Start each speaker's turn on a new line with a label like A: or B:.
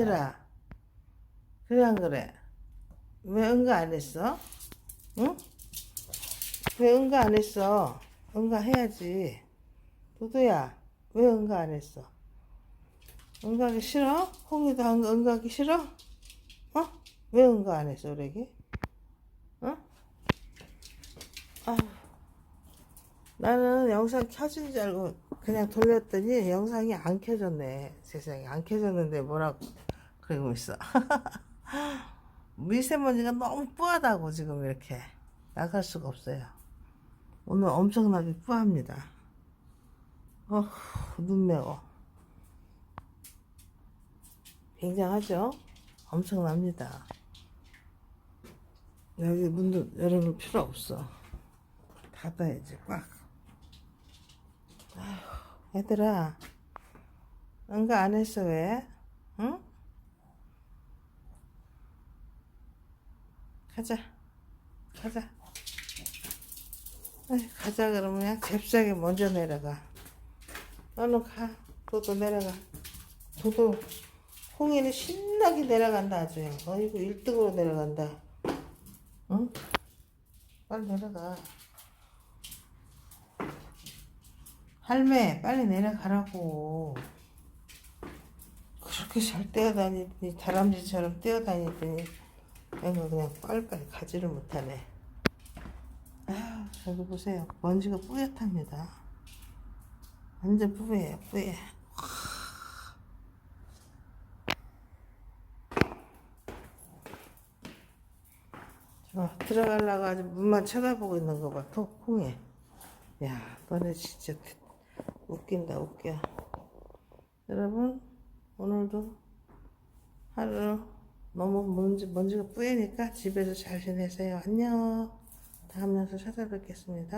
A: 얘들아 그래 안 그래 왜 응가 안 했어 응? 왜 응가 안 했어 응가 해야지 도도야 왜 응가 안 했어 응가하기 싫어? 홍이도 안- 응가하기 싫어? 어? 왜 응가 안 했어 우리기? 어? 아 나는 영상 켜진 줄 알고 그냥 돌렸더니 영상이 안 켜졌네 세상에 안 켜졌는데 뭐라고 그러고 있어. 미세먼지가 너무 뿌하다고 지금 이렇게 나갈 수가 없어요. 오늘 엄청나게 뿌합니다. 어, 눈 매워. 굉장하죠? 엄청납니다. 여기 문도 열어놓을 필요 없어. 닫아야지 꽉. 아휴, 얘들아 응가 안 했어 왜? 응? 가자. 가자. 아이, 가자 그러면 그냥 잽싸게 먼저 내려가. 너는 가. 도도 내려가. 도도 홍이는 신나게 내려간다 아주 어이구 1등으로 내려간다. 응? 빨리 내려가. 할매 빨리 내려가라고. 그렇게 잘 뛰어다니더니 다람쥐처럼 뛰어다니더니 애가 그냥 빨리빨리 가지를 못하네. 아휴 저기 보세요. 먼지가 뿌옇답니다. 완전 뿌예요 뿌예. 저 들어가려고 아주 문만 쳐다보고 있는 거 봐, 콩에. 야, 너네 진짜 웃긴다, 웃겨. 여러분, 오늘도 하루 너무 먼지, 먼지가 뿌이니까 집에서 잘 지내세요. 안녕. 다음 영상 찾아뵙겠습니다.